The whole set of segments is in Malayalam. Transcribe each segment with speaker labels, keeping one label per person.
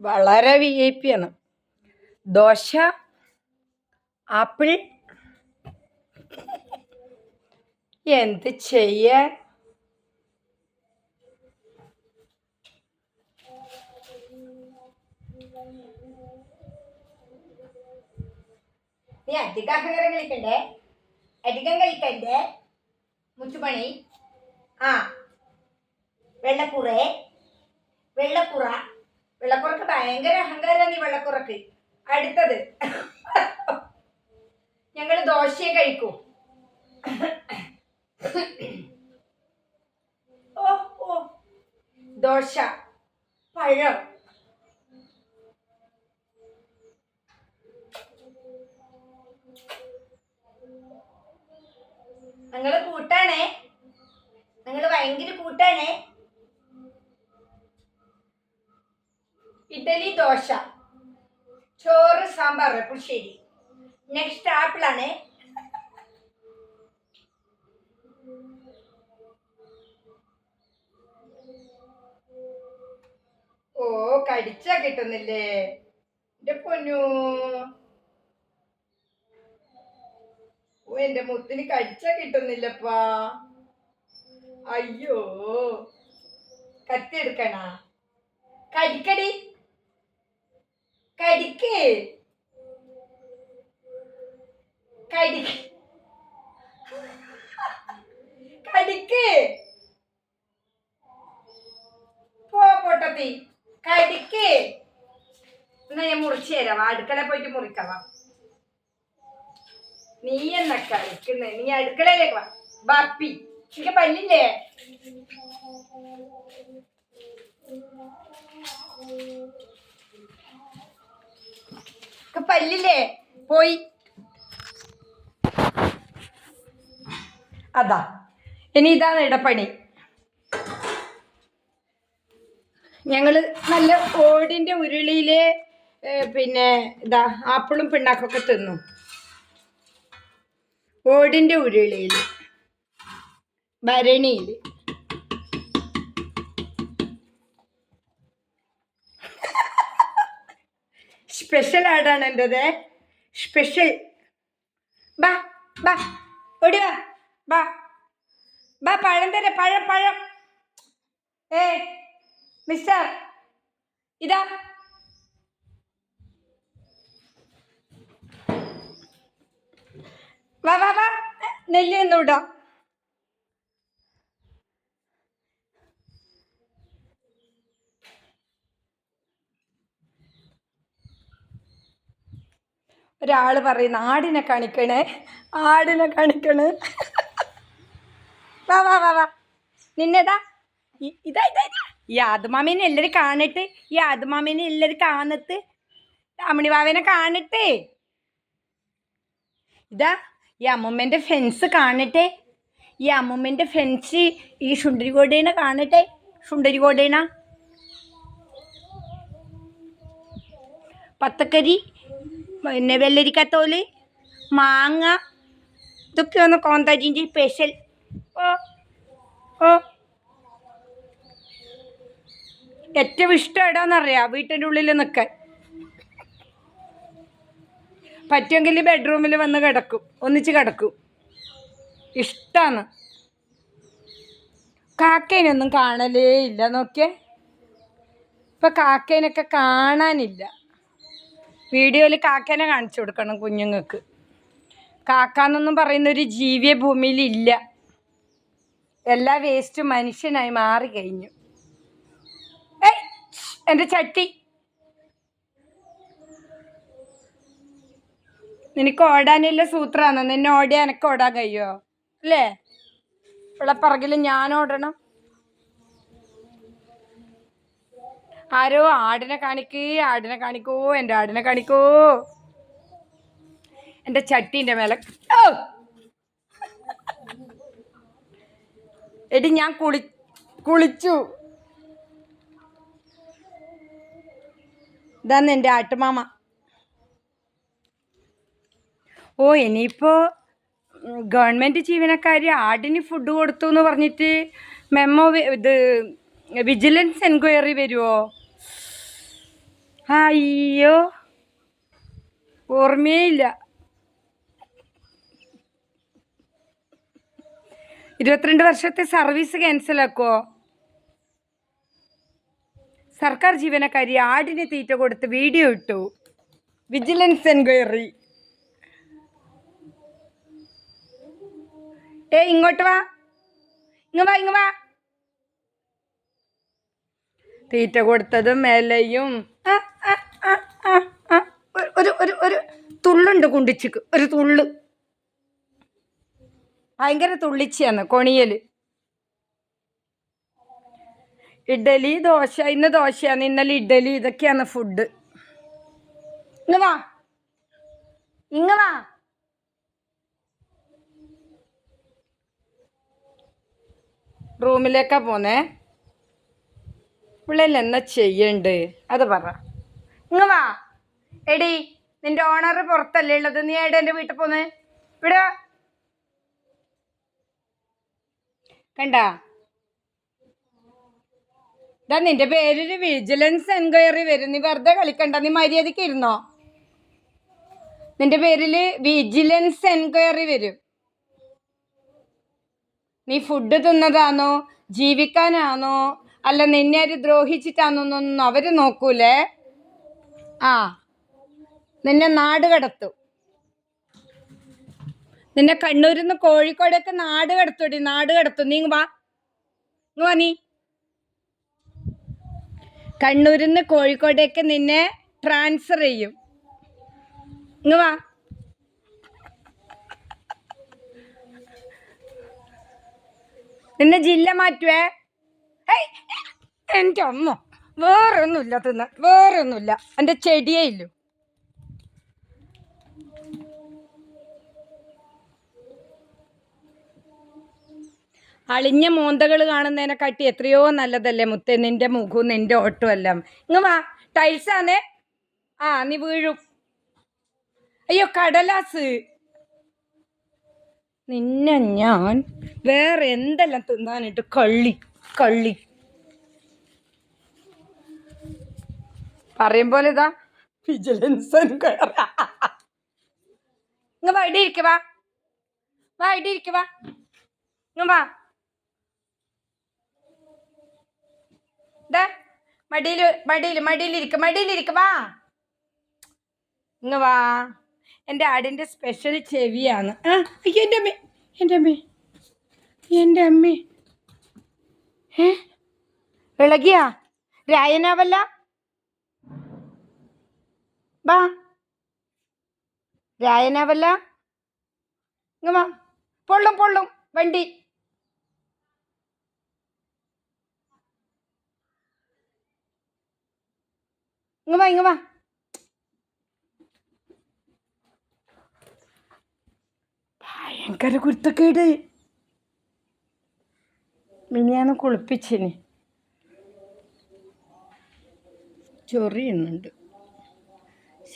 Speaker 1: വളരെ വി ഐ പി ആണ്. ദോശ ആപ്പിൾ എന്ത് ചെയ്യാൻ? നീ അധികം അഹങ്കാരം കളിക്കണ്ടേ? അധികം കളിക്കണ്ടേ? മുച്ചുപണി ആ വെള്ളക്കുറേ. വെള്ളക്കുറ. വെള്ളക്കുറക്ക് ഭയങ്കര അഹങ്കാരാണ് ഈ വെള്ളക്കുറക്ക്. അടുത്തത്. ഞങ്ങൾ ദോശയെ കഴിക്കൂ. ഓ ഓ. ദോശ പഴം. ഞങ്ങൾ കൂട്ടാണേ. ഞങ്ങൾ ഭയങ്കര കൂട്ടാണേ. ഇഡലി ദോശ. ചോറ് സാമ്പാർ പുളിശ്ശേരി. നെക്സ്റ്റ് ആപ്പിളാണ് ഓ കടിച്ചാ കിട്ടുന്നില്ലേ? എന്റെ പൊന്നു. ഓ എന്റെ മുത്തിന് കടിച്ചാ കിട്ടുന്നില്ലപ്പാ. അയ്യോ. കത്തി എടുക്കണ. കടിക്കടി. കടിക്ക്. കടിക്ക്. കടിക്ക്. പോ പൊട്ടത്തി. കടിക്ക്. എന്നാ ഞാൻ മുറിച്ചു തരാം. അടുക്കള പോയിട്ട് മുറിക്കാം നീ എന്ന കളിക്കുന്നേ നീ അടുക്കളയിലേക്ക് വാ. ബാപ്പി എനിക്ക് പല്ലില്ലേ? എനിക്ക് പല്ലില്ലേ? പോയി. അതാ. ഇനി ഇതാണ് ഇടപ്പണി ഞങ്ങൾ നല്ല ഓടിന്റെ ഉരുളിയിൽ പിന്നെ ഇതാ ആപ്പിളും പിണ്ണാക്കൊക്കെ തിന്നു. ഓടിന്റെ ഉരുളിയിൽ ഭരണിയിൽ സ്പെഷ്യൽ ആടാണ് എന്റെത് സ്പെഷ്യൽ ബാ ബാ ഓടി വാ ബാ. ബാ പഴം തരാം പഴം പഴം. ഏ മിസ്റ്റർ ഇതാ. വാ വാ വാ. നെല്ല് ഒന്നുകൂടാ ഒരാൾ പറയുന്ന ആടിനെ കാണിക്കണേ ആടിനെ കാണിക്കണേ. വാ വാ വാ വാ. നിന്നെതാ ഇതാ ഇതാ ഇതാ. ഈ ആദുമാമേനെ എല്ലാവരും കാണട്ടെ ഈ ആദുമാമേനെ എല്ലാവരും കാണത്ത്. അമ്മണിവാവേനെ കാണട്ടെ. ഇതാ ഈ അമ്മൂമ്മേന്റെ ഫെൻസ് കാണട്ടെ. ഈ അമ്മൂമ്മേന്റെ ഫെൻസ് ഈ ശുണ്ടരികോടേനെ കാണട്ടെ. ശുണ്ടരികോടേന പത്തക്കരി പിന്നെ വെള്ളരിക്കത്തോൽ മാങ്ങ ഇതൊക്കെയാണ് കോന്താജിന്റെ സ്പെഷ്യൽ ഓ ഓ. ഏറ്റവും ഇഷ്ടം ഇടാന്നറിയാം വീട്ടിന്റെ ഉള്ളിൽ നിൽക്കാൻ പറ്റുമെങ്കിൽ ബെഡ്റൂമിൽ വന്ന് കിടക്കും. ഒന്നിച്ച് കിടക്കും. ഇഷ്ടമാണ് കാക്കേനൊന്നും കാണലേ ഇല്ല. നോക്കിയേ. ഇപ്പം കാക്കേനൊക്കെ കാണാനില്ല. വീഡിയോയിൽ കാക്കേനെ കാണിച്ചു കൊടുക്കണം കുഞ്ഞുങ്ങൾക്ക്. കാക്കാന്നൊന്നും പറയുന്ന ഒരു ജീവിയ ഭൂമിയിൽ ഇല്ല എല്ലാ വേസ്റ്റും മനുഷ്യനായി മാറി കഴിഞ്ഞു എന്റെ ചട്ടി. നിനക്ക് ഓടാനുള്ള സൂത്രാണ് നിന്നെ ഓടിയാൽ എനക്ക് ഓടാൻ കഴിയുമോ അല്ലേ? ഇവിടെ പിറകിൽ ഞാൻ ഓടണം. ആരോ ആടിനെ കാണിക്കേ ആടിനെ കാണിക്കോ എന്റെ ആടിനെ കാണിക്കോ. എന്റെ ചട്ടീന്റെ മേലെ. എടി ഞാൻ കുളി കുളിച്ചു. ഇതാന്ന് എന്റെ ആട്ടുമാമ. ഓ ഇനിയിപ്പോൾ ഗവൺമെന്റ് ജീവനക്കാർ ആടിന് ഫുഡ് കൊടുത്തു എന്ന് പറഞ്ഞിട്ട് മെമ്മോ ഇത് വിജിലൻസ് എൻക്വയറി വരുമോ അയ്യോ ഓർമ്മയില്ല. ഇരുപത്തിരണ്ട് വർഷത്തെ സർവീസ് ക്യാൻസലാക്കോ സർക്കാർ ജീവനക്കാരി ആടിന് തീറ്റ കൊടുത്ത് വീഡിയോ ഇട്ടു. Vigilance enquiry. ഏ ഇങ്ങോട്ട് വാ. ഇങ്ങ വാ ഇങ്ങ വാ. തീറ്റ കൊടുത്തതും മേലയും. ഒരു ഒരു ഒരു തുള്ളുണ്ട് കുണ്ടിച്ചിക്ക്. ഒരു തുള്ളു. ഭയങ്കര തുള്ളിച്ചയാണ് കൊണിയൽ. ഇഡലി ദോശ. ഇന്ന് ദോശയാണ്. ഇന്നലെ ഇഡലി. ഇതൊക്കെയാണ് ഫുഡ്. ഇങ്ങ വാ. ഇങ്ങ വാ. റൂമിലേക്കാ പോന്നേ? പിള്ളേൽ എന്നാ ചെയ്യണ്ട്? അത് പറ. ഇങ്ങവാ എടി നിന്റെ ഓണർ പുറത്തല്ലേ ഉള്ളത്? നീ ഏടെ എന്റെ വീട്ടിൽ പോന്ന്? ഇവിടെ കണ്ട? ഇതാ നിന്റെ പേരിൽ വിജിലൻസ് എൻക്വയറി വരും. നീ വെറുതെ കളിക്കണ്ട. നീ മര്യാദയ്ക്ക് ഇരുന്നോ? നിന്റെ പേരിൽ വിജിലൻസ് എൻക്വയറി വരും. നീ ഫുഡ് തിന്നതാണോ ജീവിക്കാനാണോ അല്ല നിന്നെ അവർ ദ്രോഹിച്ചിട്ടാണെന്നൊന്നും അവർ നോക്കൂലേ? ആ. നിന്നെ നാട് കടത്തു. നിന്നെ കണ്ണൂരിൽ നിന്ന് കോഴിക്കോടൊക്കെ നാട് കടത്തൂടി നാട് കടത്തു. നീ വാ. വാ നീ. കണ്ണൂരിൽ നിന്ന് കോഴിക്കോടേക്ക് നിന്നെ ട്രാൻസ്ഫർ ചെയ്യും. ഇങ്ങ് വാ. നിന്നെ ജില്ല മാറ്റുവേ. എന്റെ അമ്മ. വേറെ ഒന്നുമില്ല തിന്ന. വേറെ ഒന്നുമില്ല എന്റെ ചെടിയേ ഇല്ലു. അളിഞ്ഞ മോന്തകൾ കാണുന്നതിനെക്കാട്ടി എത്രയോ നല്ലതല്ലേ മുത്തേ നിന്റെ മുഖവും നിന്റെ ഓട്ടവും എല്ലാം. ഇങ്ങ് വാ ടൈൽസാന്നേ ആ നീ വീഴും. അയ്യോ കടലാസ്. നിന്നെ ഞാൻ വേറെ എന്തെല്ലാം തിന്നാനിട്ട് കള്ളി കള്ളി. പറയും പോലെ ഇതാ. വിജിലൻസ് ഇങ്ങ വാ ഇടി ഇരിക്കുക വാ. വാ ഇടി ഇരിക്കുക വാ. ഇങ്ങ വാ. മടിയിൽ മടിയിൽ മടിയിലിരിക്ക മടിയിലിരിക്ക വാ. ഇങ്ങ വാ. എന്റെ ആടിന്റെ സ്പെഷ്യൽ ചെവിയാണ്. എന്റെ അമ്മേ എന്റെ അമ്മേ എന്റെ അമ്മേ. ഏ? ഇളകിയാ? രായനാവല്ല വാ. രായനാവല്ല ഇങ്ങ് വാ. പൊള്ളും പൊള്ളും. വണ്ടി. ഇങ്ങ് വാ ഇങ്ങ് വാ. ഭയങ്കര കുരുത്തക്കേട്. മിനിയാന്ന് കുളിപ്പിച്ചിന്. ചൊറിയുന്നുണ്ട്.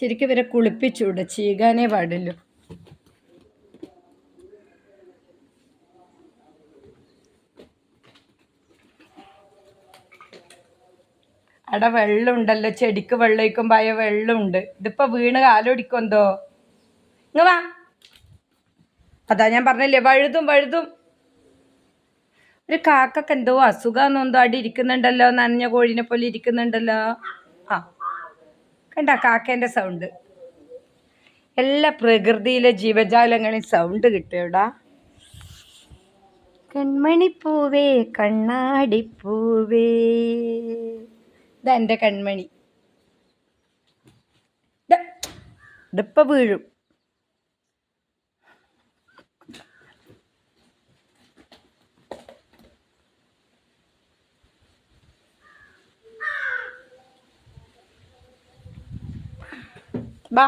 Speaker 1: ശരിക്കും ഇവരെ കുളിപ്പിച്ചൂടെ ചീകാനേ പാടില്ല. അവിടെ വെള്ളമുണ്ടല്ലോ ചെടിക്ക് വെള്ളം പായ വെള്ളമുണ്ട്. ഇതിപ്പോൾ വീണ് കാലൊടിക്കുമെന്തോ? ഇങ്ങ വാ. അതാ ഞാൻ പറഞ്ഞില്ലേ വഴുതും വഴുതും. ഒരു കാക്കൊക്കെ എന്തോ അസുഖമെന്നോ എന്തോ അടി ഇരിക്കുന്നുണ്ടല്ലോ നനഞ്ഞ കോഴിനെ പോലെ ഇരിക്കുന്നുണ്ടല്ലോ. ആ. കണ്ട കാക്കേന്റെ സൗണ്ട് എല്ലാ പ്രകൃതിയിലെ ജീവജാലങ്ങളിൽ സൗണ്ട് കിട്ടിയോടാ? കൺമണിപ്പൂവേ കണ്ണാടിപ്പൂവേ. ഇതാ എന്റെ കൺമണി. ഇതിപ്പോൾ ഇതിപ്പോ വീഴും. ബാ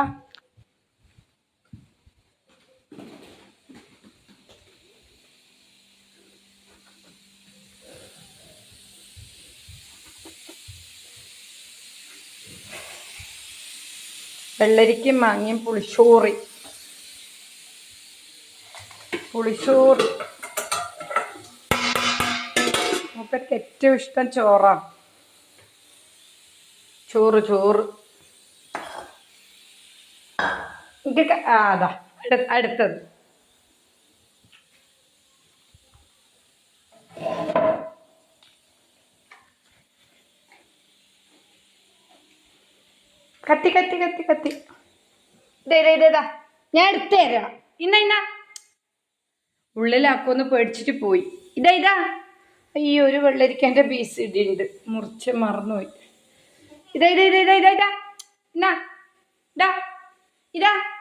Speaker 1: വെള്ളരിക്കും മാങ്ങിയും പുളിച്ചോറി. പുളിശ്ശോറി മൂപ്പർക്ക് ഏറ്റവും ഇഷ്ടം ചോറാണ് ചോറ് ചോറ്. അടുത്തത്. കത്തി കത്തി കത്തി കത്തി. ഇതേ ഇതേ ഇതേ, ഇതാ ഞാൻ എടുത്തു തരാം. ഇന്ന ഇന്ന. ഉള്ളിലാക്കുമെന്ന് പേടിച്ചിട്ട് പോയി. ഇതാ ഇതാ. ഈ ഒരു വെള്ളരിക്കന്റെ പീസ് ഇടിയുണ്ട്. മുറിച്ച് മറന്നുപോയി. ഇതാ ഇതാ ഇതാ ഇതാ ഇതാ. ഇന്നാ ഇതാ ഇതാ.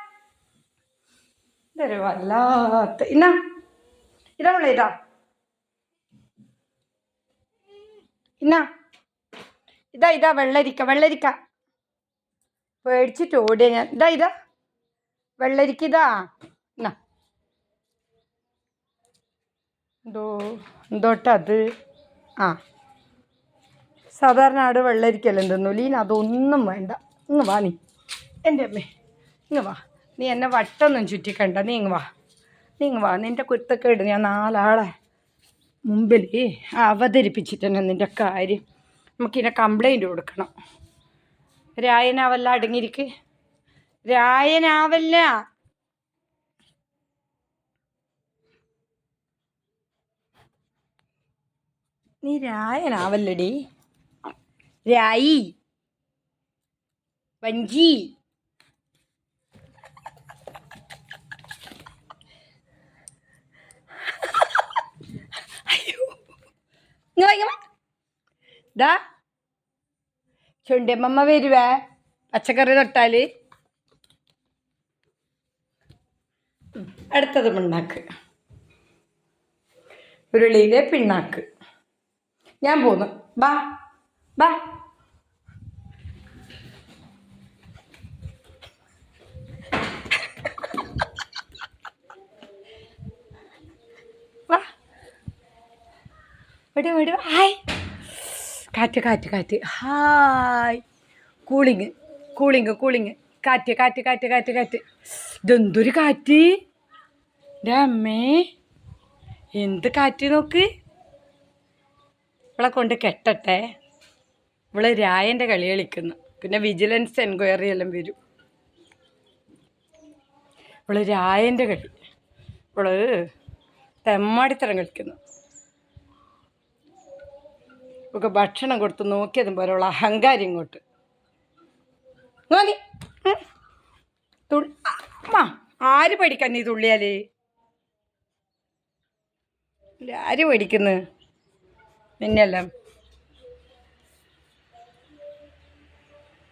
Speaker 1: ഇതൊരു വല്ലാത്ത ഇന്നാ ഇതാ ഉള്ള ഇതാ. ഇന്നാ ഇതാ ഇതാ വെള്ളരിക്ക വെള്ളരിക്ക. പേടിച്ചിട്ട് ഓടിയ ഞാൻ. ഇതാ ഇതാ. വെള്ളരിക്ക ഇതാ. എന്നാ എന്തോ എന്തോട്ടത് ആ. സാധാരണ ആട് വെള്ളരിക്കല്ലേ എന്തെന്നു. ലീന അതൊന്നും വേണ്ട. ഒന്ന് വാ നീ. എന്റെ അമ്മേ ഇന്ന് വാ. നീ എന്നെ വട്ടൊന്നും ചുറ്റിക്കണ്ട. നീ വാ. നീ ഇങ്ങ് വാ. നിന്റെ കുരുത്തക്കേട് ഞാൻ നാലാളെ മുമ്പിൽ അവതരിപ്പിച്ചിട്ടുണ്ട് നിന്റെ കാര്യം. നമുക്കിതിനെ കംപ്ലൈന്റ് കൊടുക്കണം. രായനാവല്ല അടങ്ങിയിരിക്ക്. രായനാവല്ല. നീ രായനാവല്ലടി. രായി. വഞ്ചി അയ്യോ ഇങ്ങ് വാ, ഇങ്ങ് വാ. ദാ. ചുണ്ടിയമ്മ വരുവേ. പച്ചക്കറി തൊട്ടാൽ ഉം, അടുത്തത് പിണ്ണാക്ക്. ഉരുളിയിലെ പിണ്ണാക്ക്. ഞാൻ പോന്നു. ബാ. ബാ. വാ. വിടു വിടു. ഹായ്. കാറ്റ് കാറ്റ് കാറ്റ്. ഹായ്. കൂളിങ് കൂളിങ് കൂളിങ് കാറ്റ് കാറ്റ് കാറ്റ് കാറ്റ് കാറ്റ്. ഇതെന്തൊരു കാറ്റ്? അമ്മേ. എന്ത് കാറ്റ് നോക്ക്? ഇവളെ കൊണ്ട് കെട്ടട്ടെ. ഇവൾ രായന്റെ കളി കളിക്കുന്നു. പിന്നെ വിജിലൻസ് എൻക്വയറി എല്ലാം വരും. ഇവൾ രായന്റെ കളി. ഇവൾ തെമ്മാടിത്തരം കളിക്കുന്നു. ഒക്കെ ഭക്ഷണം കൊടുത്ത് നോക്കിയതും പോലെ ഉള്ള അഹങ്കാരം ഇങ്ങോട്ട്. നോക്കി. ആര് പഠിക്കാൻ നീ തുള്ളിയാൽ? ആര് പഠിക്കുന്നു നിന്നെല്ലാം.